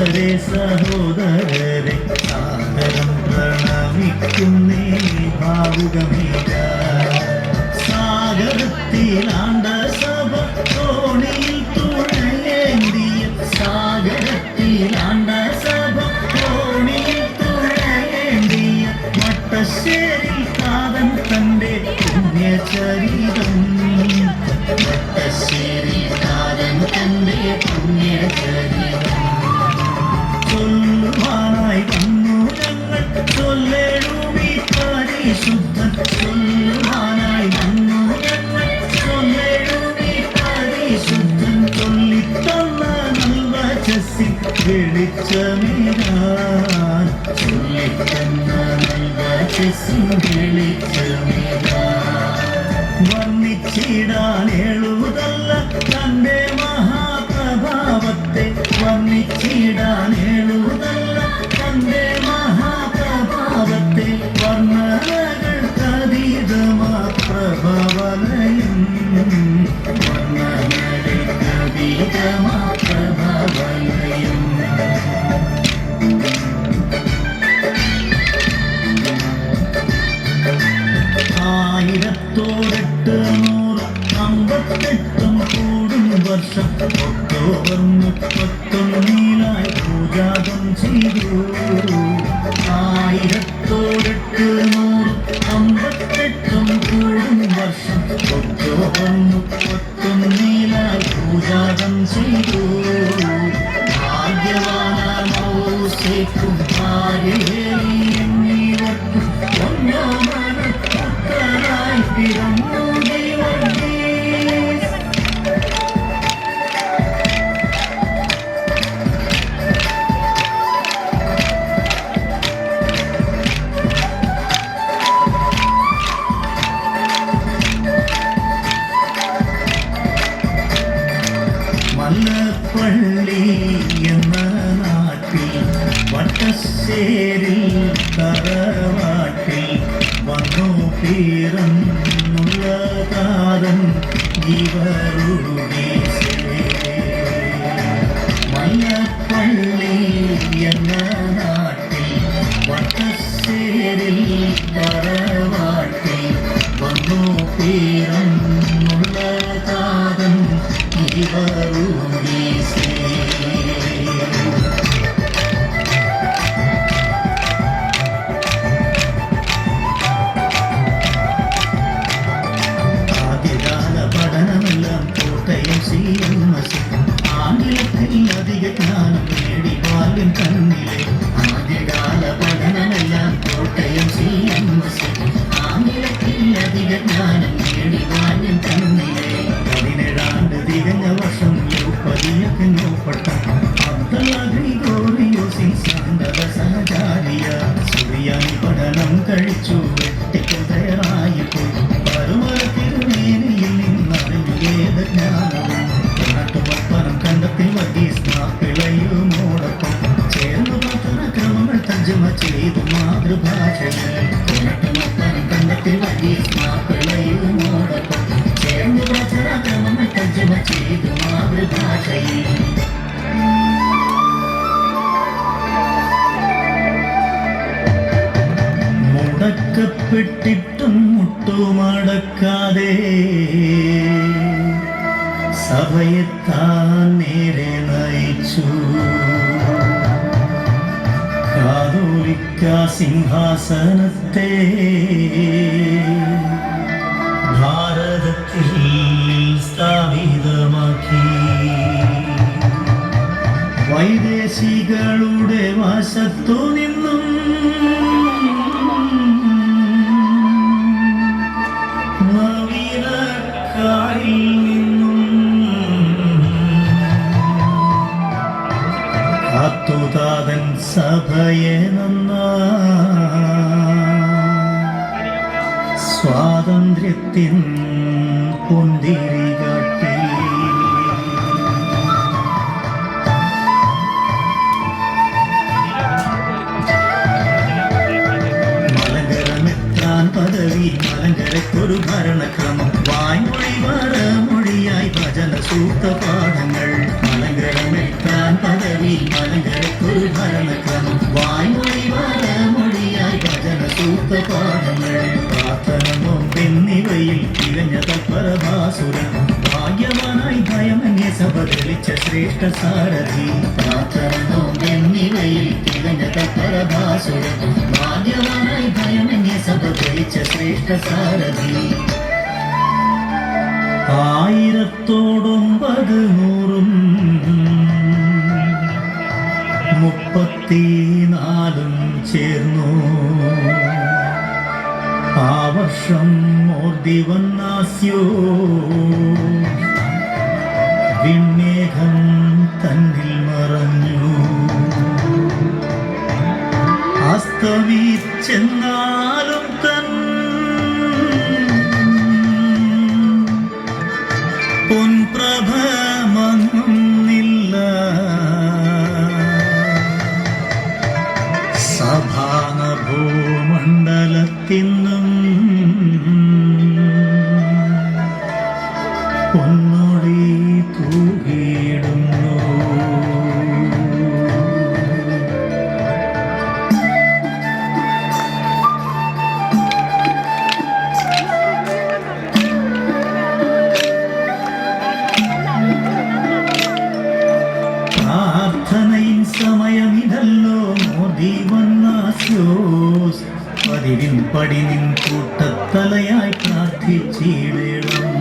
ഭക്തരെ ഞങ്ങൾ ചൊല്ലേഴുമീ പരിശുദ്ധൻ ചൊല്ലുവാനായി വന്നു ഞങ്ങൾ ചൊല്ലേഴുമീ പരിശുദ്ധൻ ചൊല്ലിത്തന്ന നൽവചസ്സിൽ വെളിച്ചമേരാൻ ചൊല്ലിത്തന്ന നൽവചസ്സിൽ വെളിച്ചമേരാൻ വർണിച്ചിടാൻ എഴുതല്ല തന്റെ മഹാപ്രഭാവത്തെ വർണിച്ചിടാൻ കൂടും വർഷം ഒക്ടോബർ മുപ്പത്തൊന്നിലായി പൂജാതം ചെയ്തു ആയിരത്തോടെട്ട് നൂറ് അമ്പത്തെട്ടും കൂടും വർഷം ഒക്ടോബർ മുപ്പത്തൊന്നിലായി പൂജാതം ചെയ്തു ഭാഗ്യവാനമൗസേക്കും ഭാര്യവർക്കും വന്നു പിറന്നുള്ള കാതൻ ഇവരുടെ ചെയ്തു മാതൃഭാഷയിൽ നാട്ടുപപ്പനം കണ്ടത്തിൽ വകീസ്മാപ്പിളയുമോടൊപ്പം ചേർന്നു പത്തന ക്രമങ്ങൾ തർജമ ചെയ്തു മാതൃഭാഷയിൽ മുടക്കപ്പെട്ടിട്ടും മുട്ടുമടക്കാതെ സഭയെ താൻ നേരെ നയിച്ചു. സിംഹാസനത്തെ ഭാരതത്തിൽ സ്ഥാപിതമാക്കി. വൈദേശികളുടെ വശത്തു നിന്നും നിന്നും സഭയെ നന്ന. സ്വാതന്ത്ര്യത്തിൻ പൊന്തിരി കാട്ടി മലങ്കരമെത്താൻ പദവി മലങ്കരക്കൊരു ഭരണക്രമം. വായ്മൊഴി മൊഴിയായി ഭജന സൂക്ത പാഠങ്ങൾ മലങ്കരമെത്താൻ പദവി മലങ്കര തികഞ്ഞ തൽപരഭാസുര ഭാഗ്യവാനായി ഭയമന്യ സഭതലിച്ച ശ്രേഷ്ഠ സാരഥി പ്രാർത്ഥനോ എന്നിവയിൽ തികഞ്ഞ തൽപരഭാസുര ഭാഗ്യവാനായി ഭയമന്യ സഭതലിച്ച ശ്രേഷ്ഠ സാരഥി ആയിരത്തോടൊമ്പത് നൂറും മുപ്പത്തിനാലും ചേർന്നു. ആ വർഷം മോർദിവന്നാസ്യോ വിണ്ണേഘം തന്നിൽ മറഞ്ഞു അസ്തമിച്ചെന്നാലും തൻ പൊൻപ്രഭ മങ്ങുന്നില്ല സമയമിതല്ലോ മോദി വന്നാസ്യോസ് പതിവിൻ പടിനിൻ കൂട്ടത്തലയായി പ്രാർത്ഥിച്ചിടണം.